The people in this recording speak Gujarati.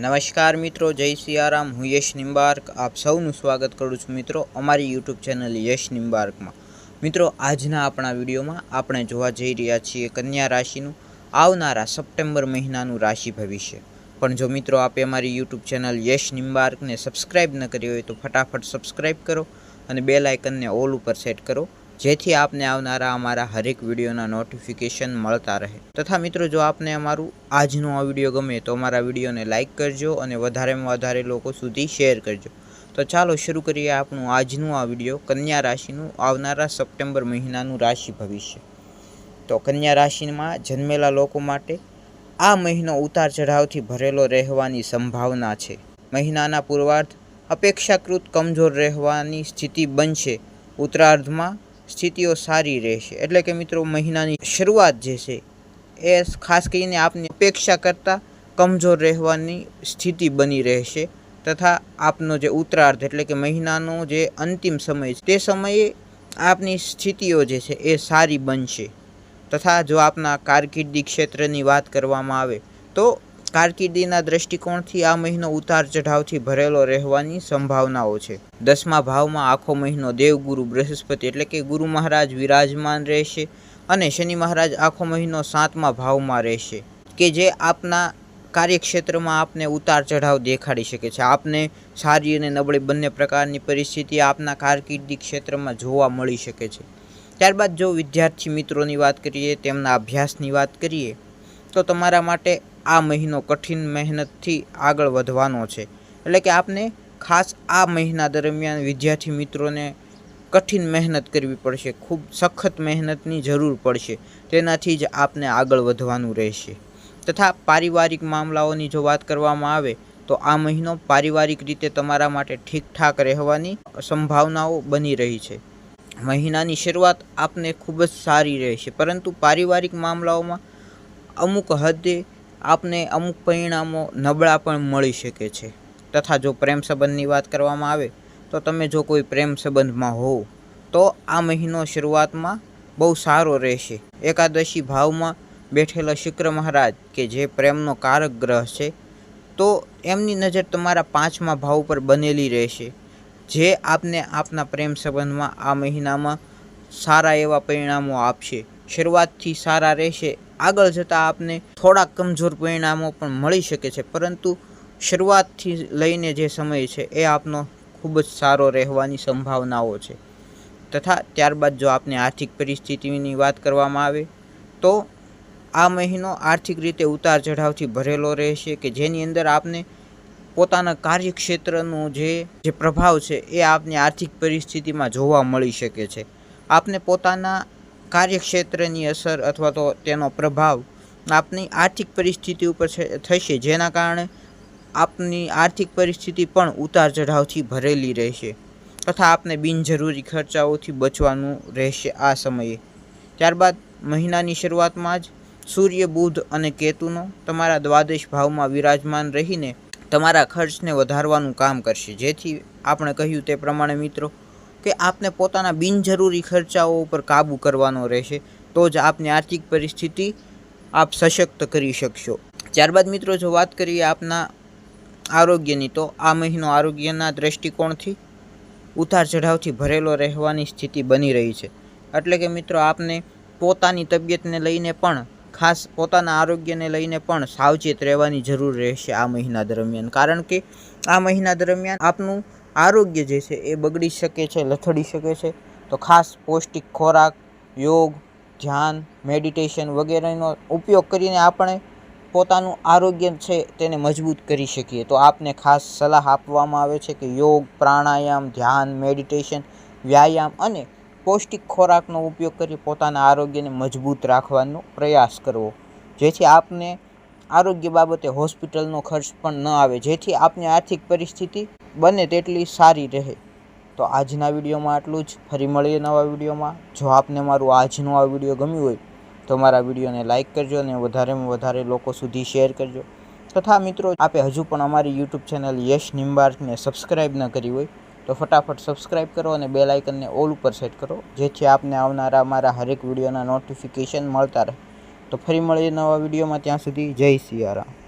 નમસ્કાર મિત્રો, જય સિયારામ. હું યશ નિંબાર્ક. આપ સૌનું સ્વાગત કરું છું મિત્રો અમારી યુટ્યુબ ચેનલ યશ નિંબાર્કમાં. મિત્રો, આજના આપણા વિડીયોમાં આપણે જોવા જઈ રહ્યા છીએ કન્યા રાશિનું. આવનારા સપ્ટેમ્બર મહિનાનું રાશિ ભવિષ્ય. પણ જો મિત્રો, આપે અમારી યુટ્યુબ ચેનલ યશ નિંબાર્કને સબસ્ક્રાઈબ ન કરી હોય તો ફટાફટ સબસ્ક્રાઈબ કરો અને બે આઇકનને ઓલ ઉપર સેટ કરો. જેથી આપને આવનારા અમારા હરેક વિડીયોના નોટિફિકેશન મળતા રહે. તથા મિત્રો, જો આપને અમારું આજનો આ વીડિયો ગમે તો અમારા વિડીયોને લાઇક કરજો અને વધારેમાં વધારે લોકો સુધી શેર કરજો. તો ચાલો શરૂ કરીએ આપણું આજનું આ વીડિયો, કન્યા રાશિનું આવનારા સપ્ટેમ્બર મહિનાનું રાશિ ભવિષ્ય. તો કન્યા રાશિમાં જન્મેલા લોકો માટે આ મહિનો ઉતાર ચઢાવથી ભરેલો રહેવાની સંભાવના છે. મહિનાના પૂર્વાર્ધ અપેક્ષાકૃત કમજોર રહેવાની સ્થિતિ બનશે. ઉત્તરાર્ધમાં સ્થિતિઓ સારી રહેશે. એટલે કે મિત્રો, મહિનાની શરૂઆત જે છે, એ ખાસ કરીને આપની અપેક્ષા કરતાં કમજોર રહેવાની સ્થિતિ બની રહેશે તથા આપનો જે ઉત્તરાર્ધ એટલે કે મહિનાનો જે અંતિમ સમય છે, તે સમયે આપની સ્થિતિઓ જે છે, એ સારી બનશે. તથા જો આપના કારકિર્દી ક્ષેત્રની વાત કરવામાં આવે, તો કારકિર્દીના દ્રષ્ટિકોણથી આ મહિનો ઉતાર ચઢાવથી ભરેલો રહેવાની સંભાવનાઓ છે. દસમા ભાવમાં આખો મહિનો દેવગુરુ બૃહસ્પતિ એટલે કે ગુરુ મહારાજ વિરાજમાન રહેશે અને શનિ મહારાજ આખો મહિનો સાતમા ભાવમાં રહેશે કે જે આપના કાર્યક્ષેત્રમાં આપને ઉતાર ચઢાવ દેખાડી શકે છે. આપને સારી અને નબળી બંને પ્રકારની પરિસ્થિતિ આપના કારકિર્દી ક્ષેત્રમાં જોવા મળી શકે છે. ત્યારબાદ જો વિદ્યાર્થી મિત્રોની વાત કરીએ, તેમના અભ્યાસની વાત કરીએ, તો તમારા માટે આ મહિનો કઠિન મહેનતથી આગળ વધવાનો છે. એટલે કે આપને ખાસ આ મહિના દરમિયાન વિદ્યાર્થી મિત્રોને કઠિન મહેનત કરવી પડશે, ખૂબ સખત મહેનતની જરૂર પડશે. તેનાથી જ આપને આગળ વધવાનું રહેશે. તથા પારિવારિક મામલાઓની જો વાત કરવામાં આવે, તો આ મહિનો પારિવારિક રીતે તમારા માટે ઠીકઠાક રહેવાની સંભાવનાઓ બની રહી છે. મહિનાની શરૂઆત આપને ખૂબ જ સારી રહેશે, પરંતુ પારિવારિક મામલાઓમાં અમુક હદે આપને અમુક પરિણામો નબળા પણ મળી શકે છે. તથા જો પ્રેમ સંબંધની વાત કરવામાં આવે, તો તમે જો કોઈ પ્રેમ સંબંધમાં હોવ, તો આ મહિનો શરૂઆતમાં બહુ સારો રહેશે. એકાદશી ભાવમાં બેઠેલા શુક્ર મહારાજ કે જે પ્રેમનો કારક ગ્રહ છે, તો એમની નજર તમારા પાંચમા ભાવ પર બનેલી રહેશે. જે આપને આપના પ્રેમ સંબંધમાં આ મહિનામાં સારા એવા પરિણામો આપશે. શરૂઆતથી સારા રહેશે. આગળ જતાં આપને થોડાક કમજોર પરિણામો પણ મળી શકે છે. પરંતુ શરૂઆતથી લઈને જે સમય છે એ આપનો ખૂબ જ સારો રહેવાની સંભાવનાઓ છે. તથા ત્યારબાદ જો આપને આર્થિક પરિસ્થિતિની વાત કરવામાં આવે, તો આ મહિનો આર્થિક રીતે ઉતાર ચઢાવથી ભરેલો રહેશે કે જેની અંદર આપને પોતાના કાર્યક્ષેત્રનો જે જે પ્રભાવ છે એ આપની આર્થિક પરિસ્થિતિમાં જોવા મળી શકે છે. આપને પોતાના કાર્યક્ષેત્રની અસર અથવા તો તેનો પ્રભાવ આપની આર્થિક પરિસ્થિતિ ઉપર થશે, જેના કારણે આપની આર્થિક પરિસ્થિતિ પણ ઉતાર ચઢાવથી ભરેલી રહેશે તથા આપને બિનજરૂરી ખર્ચાઓથી બચવાનું રહેશે આ સમયે. ત્યારબાદ મહિનાની શરૂઆતમાં જ સૂર્ય, બુધ અને કેતુનો તમારા દ્વાદશ ભાવમાં વિરાજમાન રહીને તમારા ખર્ચને વધારવાનું કામ કરશે. જેથી આપણે કહ્યું તે પ્રમાણે મિત્રો કે આપને પોતાના બિનજરૂરી ખર્ચાઓ ઉપર કાબૂ કરવાનો રહેશે, તો જ આપની આર્થિક પરિસ્થિતિ આપ સશક્ત કરી શકશો. ત્યારબાદ મિત્રો, જો વાત કરીએ આપના આરોગ્યની, તો આ મહિનો આરોગ્યના દૃષ્ટિકોણથી ઉતાર ચઢાવથી ભરેલો રહેવાની સ્થિતિ બની રહી છે. એટલે કે મિત્રો, આપને પોતાની તબિયતને લઈને પણ, ખાસ પોતાના આરોગ્યને લઈને પણ સાવચેત રહેવાની જરૂર રહેશે આ મહિના દરમિયાન. કારણ કે આ મહિના દરમિયાન આપનું આરોગ્ય જે છે એ બગડી શકે છે, લથડી શકે છે. તો ખાસ પૌષ્ટિક ખોરાક, યોગ, ધ્યાન મેડિટેશન વગેરેનો ઉપયોગ કરીને આપણે પોતાનું આરોગ્ય છે તેને મજબૂત કરી શકીએ. તો આપને ખાસ સલાહ આપવામાં આવે છે કે યોગ, પ્રાણાયામ, ધ્યાન મેડિટેશન વ્યાયામ અને પૌષ્ટિક ખોરાકનો ઉપયોગ કરી પોતાના આરોગ્યને મજબૂત રાખવાનો પ્રયાસ કરવો. જેથી આપને આરોગ્ય બાબતે હોસ્પિટલનો ખર્ચ પણ ન આવે, જેથી આપની આર્થિક પરિસ્થિતિ બને તેટલી સારી રહે. તો આજના વિડીયોમાં આટલું જ. ફરી મળીએ નવા વિડીયોમાં. જો આપને મારું આજનો આ વીડિયો ગમ્યું હોય, તો મારા વિડીયોને લાઇક કરજો અને વધારેમાં વધારે લોકો સુધી શેર કરજો. તથા મિત્રો, આપે હજુ પણ અમારી યુટ્યુબ ચેનલ યશ નિમ્બાર્કને સબસ્ક્રાઈબ ન કરી હોય, તો ફટાફટ સબસ્ક્રાઇબ કરો અને બેલ આઇકનને ઓલ ઉપર સેટ કરો, જેથી આપને આવનારા અમારા હરેક વિડીયોના નોટિફિકેશન મળતા રહે. તો ફરી મળીએ નવા વિડીયોમાં. ત્યાં સુધી જય સિયારામ.